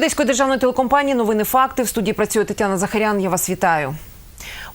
Одеської державної телекомпанії новини факти в студії працює Тетяна Захарян. Я вас вітаю.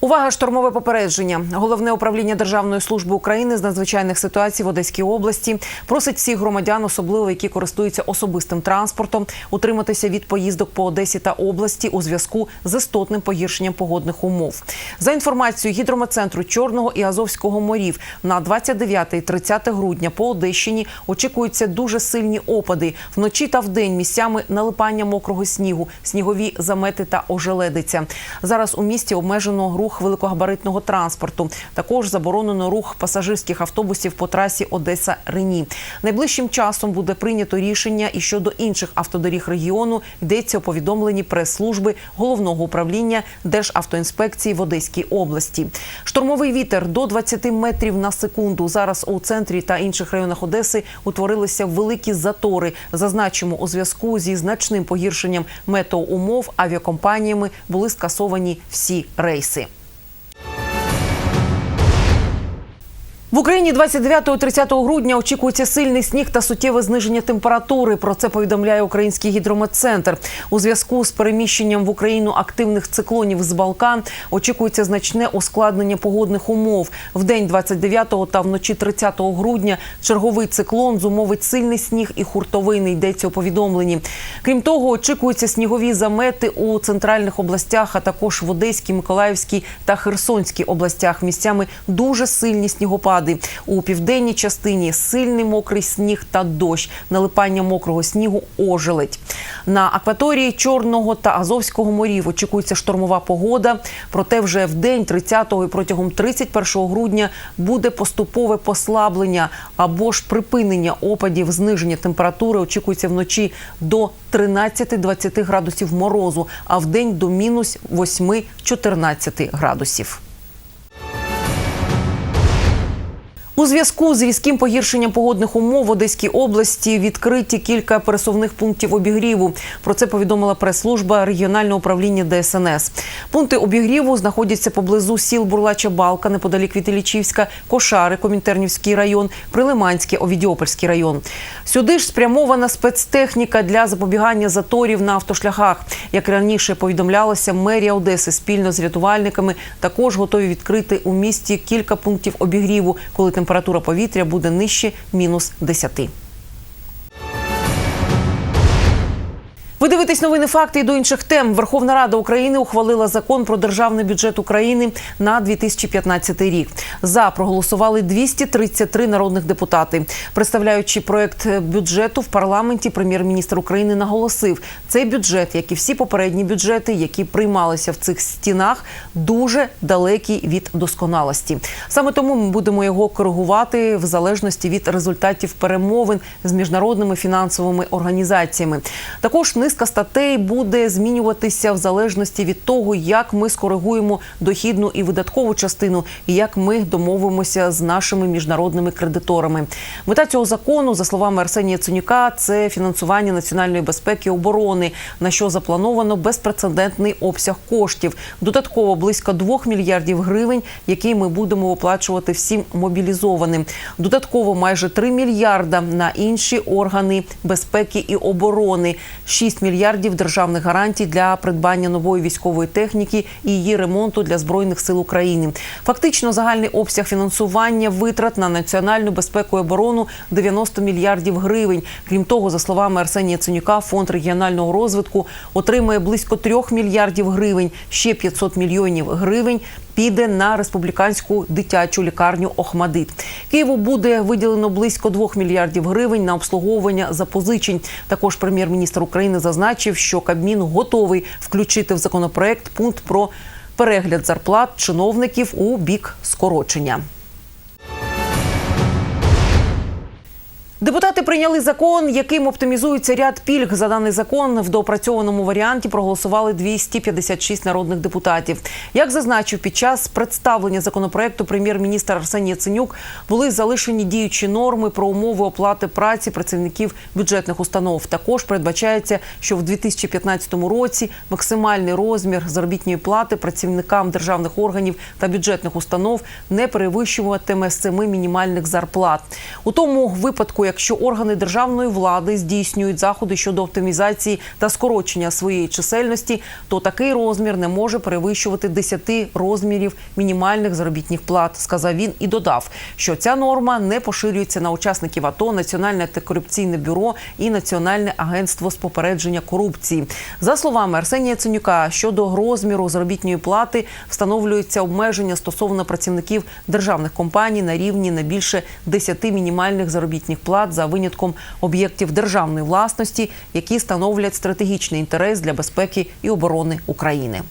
Увага, штормове попередження. Головне управління Державної служби України з надзвичайних ситуацій в Одеській області просить всіх громадян, особливо які користуються особистим транспортом, утриматися від поїздок по Одесі та області у зв'язку з істотним погіршенням погодних умов. За інформацією гідрометцентру Чорного і Азовського морів на 29 і 30 грудня по Одещині очікуються дуже сильні опади. Вночі та вдень місцями налипання мокрого снігу, снігові замети та ожеледиця. Зараз у місті обмежено рух великогабаритного транспорту. Також заборонено рух пасажирських автобусів по трасі Одеса Рені. Найближчим часом буде прийнято рішення і щодо інших автодоріг регіону. Йдеться у повідомленні прес-служби головного управління Державтоінспекції в Одеській області. Штормовий вітер до 20 метрів на секунду. Зараз у центрі та інших районах Одеси утворилися великі затори. Зазначимо, у зв'язку зі значним погіршенням метеоумов авіакомпаніями були скасовані всі рейси. В Україні 29-30 грудня очікується сильний сніг та суттєве зниження температури. Про це повідомляє Український гідрометцентр. У зв'язку з переміщенням в Україну активних циклонів з Балкан очікується значне ускладнення погодних умов. В день 29 та вночі 30 грудня черговий циклон зумовить сильний сніг і хуртовини. Йдеться у повідомленні. Крім того, очікуються снігові замети у центральних областях, а також в Одеській, Миколаївській та Херсонській областях. Місцями дуже сильні снігопади. У південній частині сильний мокрий сніг та дощ, налипання мокрого снігу ожеледь. На акваторії Чорного та Азовського морів очікується штормова погода. Проте вже в день 30-го і протягом 31 грудня буде поступове послаблення або ж припинення опадів, зниження температури очікується вночі до 13-20 градусів морозу, а в день до мінус 8-14 градусів. У зв'язку з різким погіршенням погодних умов в Одеській області відкриті кілька пересувних пунктів обігріву. Про це повідомила прес-служба регіонального управління ДСНС. Пункти обігріву знаходяться поблизу сіл Бурлача Балка, неподалік від Іллічівська, Кошари, Комінтернівський район, Прилиманський, Овідіопольський район. Сюди ж спрямована спецтехніка для запобігання заторів на автошляхах. Як раніше повідомлялося, мерія Одеси спільно з рятувальниками також готові відкрити у місті кілька пунктів обігріву, коли температура повітря буде нижче мінус 10. Ви дивитесь новини факти і до інших тем. Верховна Рада України ухвалила закон про державний бюджет України на 2015 рік. За проголосували 233 народних депутати. Представляючи проект бюджету в парламенті, прем'єр-міністр України наголосив, цей бюджет, як і всі попередні бюджети, які приймалися в цих стінах, дуже далекий від досконалості. Саме тому ми будемо його коригувати в залежності від результатів перемовин з міжнародними фінансовими організаціями. Також низка статей буде змінюватися в залежності від того, як ми скоригуємо дохідну і видаткову частину, і як ми домовимося з нашими міжнародними кредиторами. Мета цього закону, за словами Арсенія Ценюка, це фінансування національної безпеки і оборони, на що заплановано безпрецедентний обсяг коштів. Додатково близько 2 мільярдів гривень, які ми будемо оплачувати всім мобілізованим. Додатково майже 3 мільярда на інші органи безпеки і оборони. 6 мільярдів державних гарантій для придбання нової військової техніки і її ремонту для збройних сил України. Фактично, загальний обсяг фінансування витрат на національну безпеку і оборону 90 мільярдів гривень. Крім того, за словами Арсенія Ценюка, фонд регіонального розвитку отримає близько 3 мільярдів гривень. Ще 500 мільйонів гривень піде на республіканську дитячу лікарню Охмадит. Києву буде виділено близько 2 мільярдів гривень на обслуговування запозичень. Також прем'єр-міністр України зазначив, що Кабмін готовий включити в законопроект пункт про перегляд зарплат чиновників у бік скорочення. Депутати прийняли закон, яким оптимізується ряд пільг. За даний закон в доопрацьованому варіанті проголосували 256 народних депутатів. Як зазначив під час представлення законопроекту прем'єр-міністр Арсеній Яценюк, були залишені діючі норми про умови оплати праці працівників бюджетних установ. Також передбачається, що в 2015 році максимальний розмір заробітної плати працівникам державних органів та бюджетних установ не перевищуватиме семи мінімальних зарплат. У тому випадку, як якщо органи державної влади здійснюють заходи щодо оптимізації та скорочення своєї чисельності, то такий розмір не може перевищувати 10 розмірів мінімальних заробітних плат, сказав він і додав, що ця норма не поширюється на учасників АТО, Національне антикорупційне бюро і Національне агентство з попередження корупції. За словами Арсенія Ценюка, щодо розміру заробітної плати встановлюється обмеження стосовно працівників державних компаній на рівні не більше 10 мінімальних заробітних плат за винятком об'єктів державної власності, які становлять стратегічний інтерес для безпеки і оборони України.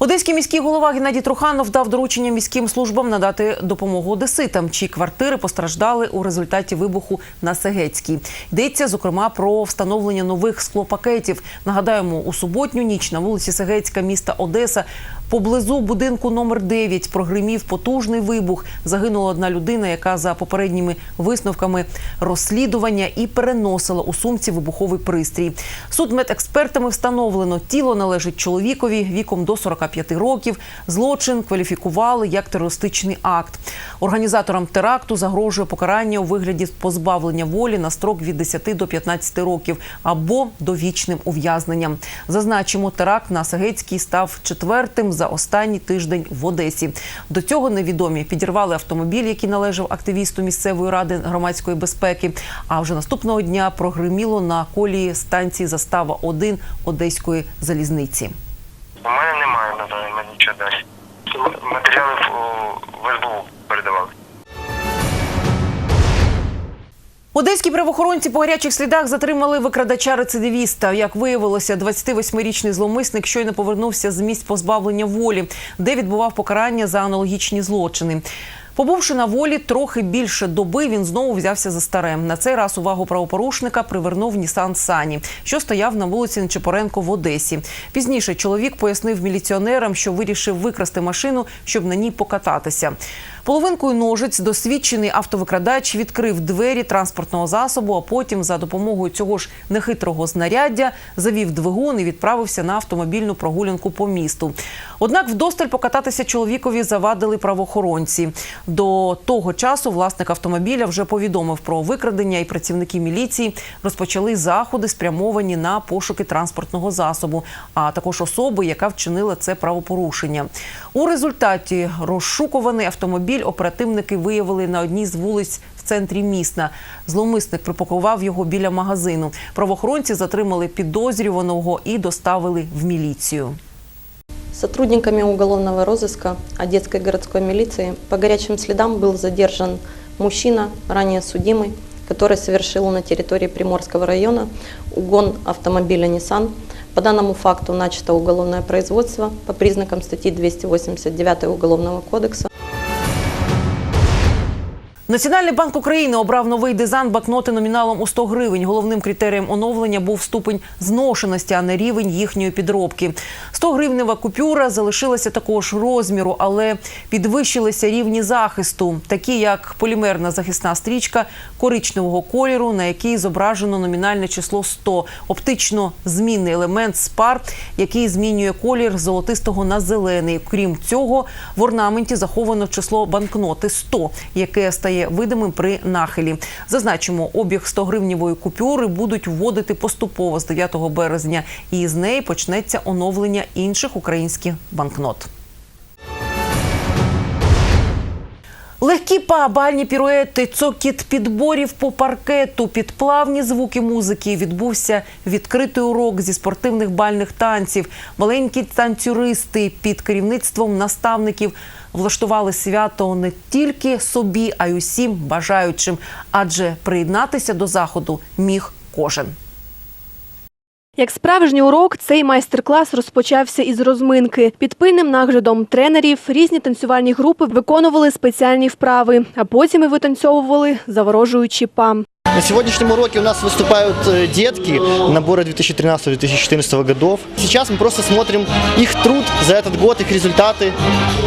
Одеський міський голова Геннадій Труханов дав доручення міським службам надати допомогу одеситам, чиї квартири постраждали у результаті вибуху на Сегецькій. Йдеться зокрема про встановлення нових склопакетів. Нагадаємо, у суботню ніч на вулиці Сегецька міста Одеса поблизу будинку номер 9 прогримів потужний вибух. Загинула одна людина, яка за попередніми висновками розслідування і переносила у сумці вибуховий пристрій. Судмедекспертами встановлено, тіло належить чоловікові віком до 45 років. Злочин кваліфікували як терористичний акт. Організаторам теракту загрожує покарання у вигляді позбавлення волі на строк від 10 до 15 років або довічним ув'язненням. Зазначимо, теракт на Сагецькій став четвертим за останній тиждень в Одесі. До цього невідомі підірвали автомобіль, який належав активісту місцевої ради громадської безпеки. А вже наступного дня прогриміло на колії станції Застава 1 Одеської залізниці. У мене немає на даний момент нічого далі. Матеріали в СБУ передавали. Одеські правоохоронці по гарячих слідах затримали викрадача рецидивіста. Як виявилося, 28-річний зловмисник щойно повернувся з місць позбавлення волі, де відбував покарання за аналогічні злочини. Побувши на волі трохи більше доби, він знову взявся за старе. На цей раз увагу правопорушника привернув Нісан Сані, що стояв на вулиці Нечипоренко в Одесі. Пізніше чоловік пояснив міліціонерам, що вирішив викрасти машину, щоб на ній покататися. Половинкою ножиць досвідчений автовикрадач відкрив двері транспортного засобу, а потім за допомогою цього ж нехитрого знаряддя завів двигун і відправився на автомобільну прогулянку по місту. Однак вдосталь покататися чоловікові завадили правоохоронці. До того часу власник автомобіля вже повідомив про викрадення, і працівники міліції розпочали заходи, спрямовані на пошуки транспортного засобу, а також особи, яка вчинила це правопорушення. У результаті розшукуваний автомобіль оперативники виявили на одній з вулиць в центрі міста. Зловмисник припакував його біля магазину. Правоохоронці затримали підозрюваного і доставили в міліцію. Сотрудниками уголовного розыска Одесской городской милиции по горячим следам был задержан мужчина, ранее судимый, который совершил на территории Приморского района угон автомобиля Nissan. По данному факту начато уголовное производство по признакам статьи 289 Уголовного кодекса. Національний банк України обрав новий дизайн банкноти номіналом у 100 гривень. Головним критерієм оновлення був ступень зношеності, а не рівень їхньої підробки. 100 гривнева купюра залишилася такого ж розміру, але підвищилися рівні захисту, такі як полімерна захисна стрічка коричневого кольору, на якій зображено номінальне число 100, оптично змінний елемент спар, який змінює колір золотистого на зелений. Крім цього, в орнаменті заховано число банкноти 100, яке стає видимим при нахилі. Зазначимо, обіг 100 гривнівої купюри будуть вводити поступово з 9 березня, і з неї почнеться оновлення інших українських банкнот. Легкі па, бальні піруети, цокіт підборів по паркету, підплавні звуки музики. Відбувся відкритий урок зі спортивних бальних танців. Маленькі танцюристи під керівництвом наставників влаштували свято не тільки собі, а й усім бажаючим, адже приєднатися до заходу міг кожен. Як справжній урок, цей майстер-клас розпочався із розминки. Під пильним наглядом тренерів різні танцювальні групи виконували спеціальні вправи, а потім і витанцьовували заворожуючи пам. На сегодняшнем уроке у нас выступают э, детки набора 2013-2014 годов. Сейчас мы просто смотрим их труд за этот год, их результаты.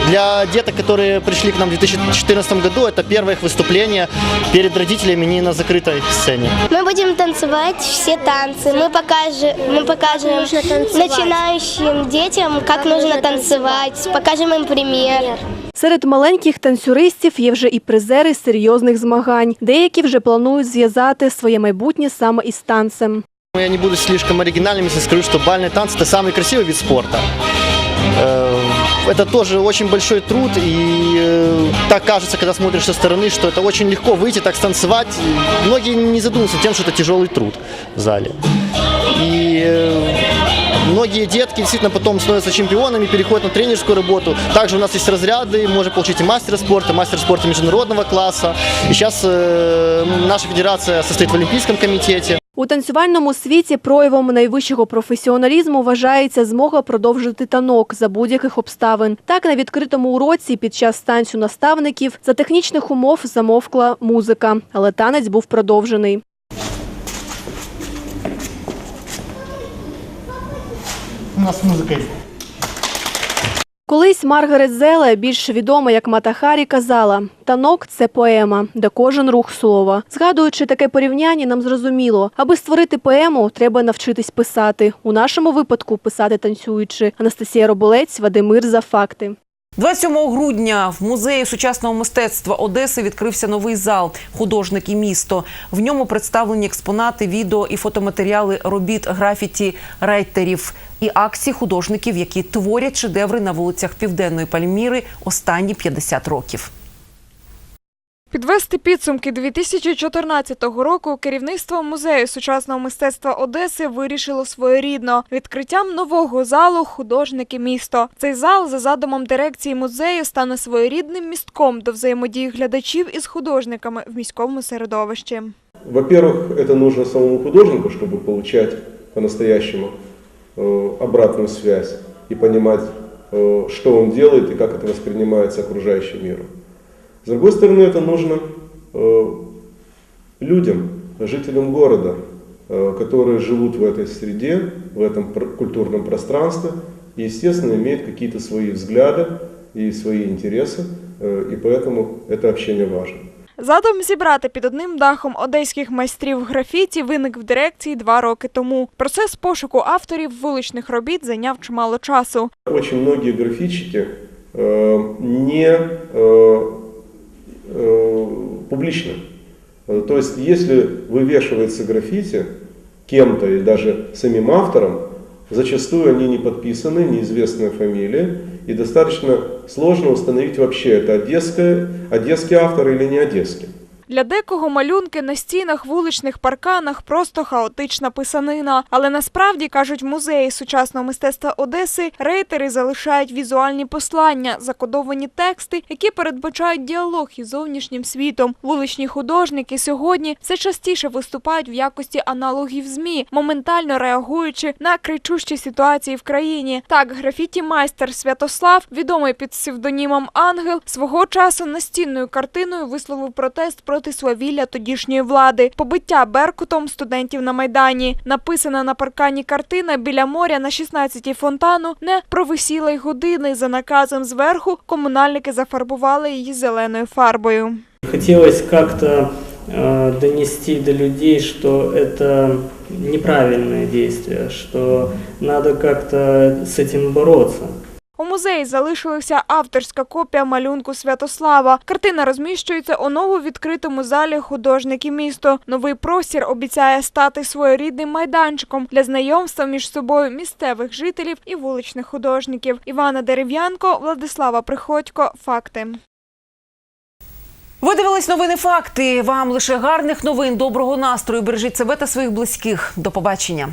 Для деток, которые пришли к нам в 2014 году, это первое их выступление перед родителями не на закрытой сцене. Мы будем танцевать все танцы. Мы покажем, мы покажем начинающим детям, как нужно танцевать, покажем им пример. Серед маленьких танцюристів є вже і призери серйозних змагань. Деякі вже планують зв'язати своє майбутнє саме із танцем. Я не буду слишком оригинальным, если скажу, что бальный танц – это самый красивый вид спорта. Э, Это тоже очень большой труд, и э, так кажется, когда смотришь со стороны, что это очень легко выйти, так станцевать. Многие не задумываются тем, что это тяжелый труд в зале. И э, многие детки действительно потом становятся чемпионами, переходят на тренерскую работу. Также у нас есть разряды, можно получить и мастера спорта, мастер спорта международного класса. И сейчас э, наша федерация состоит в Олимпийском комитете. У танцювальному світі проявом найвищого професіоналізму вважається змога продовжити танок за будь-яких обставин. Так, на відкритому уроці під час танцю наставників за технічних умов замовкла музика, але танець був продовжений. Нас музика. Колись Маргарет Зеле, більш відома як Мата Харі, казала: танок це поема, де кожен рух слова. Згадуючи таке порівняння, нам зрозуміло, аби створити поему, треба навчитись писати. У нашому випадку писати танцюючи. Анастасія Роболець, Вадимир за факти. 27 грудня в музеї сучасного мистецтва Одеси відкрився новий зал художник і місто. В ньому представлені експонати, відео і фотоматеріали робіт графіті райтерів і акцій художників, які творять шедеври на вулицях Південної Пальміри останні 50 років. Підвести підсумки 2014 року керівництво музею сучасного мистецтва Одеси вирішило своєрідно відкриттям нового залу художники місто. Цей зал за задумом дирекції музею стане своєрідним містком до взаємодії глядачів із художниками в міському середовищі. Во-первых, это нужно самому художнику, чтобы получать по-настоящему э, обратную связь и понимать, э, что он делает и как это воспринимается окружающим миром. С другой стороны, это нужно э, людям, жителям города, э, которые живут в этой среде, в этом пр- культурном пространстве и, естественно, имеют какие-то свои взгляды и свои интересы, э, и поэтому это общение важно. Задум зібрати під одним дахом одеських майстрів графіті виник в дирекції два роки тому. Процес пошуку авторів вуличних робіт зайняв чимало часу. Очень многие графичики э, не э, публичны. Э, То есть, если вывешивается граффити кем-то и даже самим автором, зачастую они не подписаны, неизвестная фамилия, и достаточно сложно установить вообще, это одесская, одесский автор или не одесский. Для декого малюнки на стінах, вуличних парканах просто хаотична писанина. Але насправді кажуть в музеї сучасного мистецтва Одеси, рейтери залишають візуальні послання, закодовані тексти, які передбачають діалог із зовнішнім світом. Вуличні художники сьогодні все частіше виступають в якості аналогів змі, моментально реагуючи на кричущі ситуації в країні. Так, графіті майстер Святослав, відомий під псевдонімом Ангел, свого часу настінною картиною висловив протест проти свавілля тодішньої влади, побиття беркутом студентів на майдані. Написана на паркані картина біля моря на 16-й фонтану не провисіла й години. За наказом зверху комунальники зафарбували її зеленою фарбою. Хотелось как-то э, донести до людей, что это неправильное действие, что надо как-то с этим бороться. У музеї залишилася авторська копія малюнку Святослава. Картина розміщується у нововідкритому залі художники місто. Новий простір обіцяє стати своєрідним майданчиком для знайомства між собою місцевих жителів і вуличних художників. Івана Дерев'янко, Владислава Приходько. Факти. Ви дивились новини факти. Вам лише гарних новин, доброго настрою. Бережіть себе та своїх близьких. До побачення.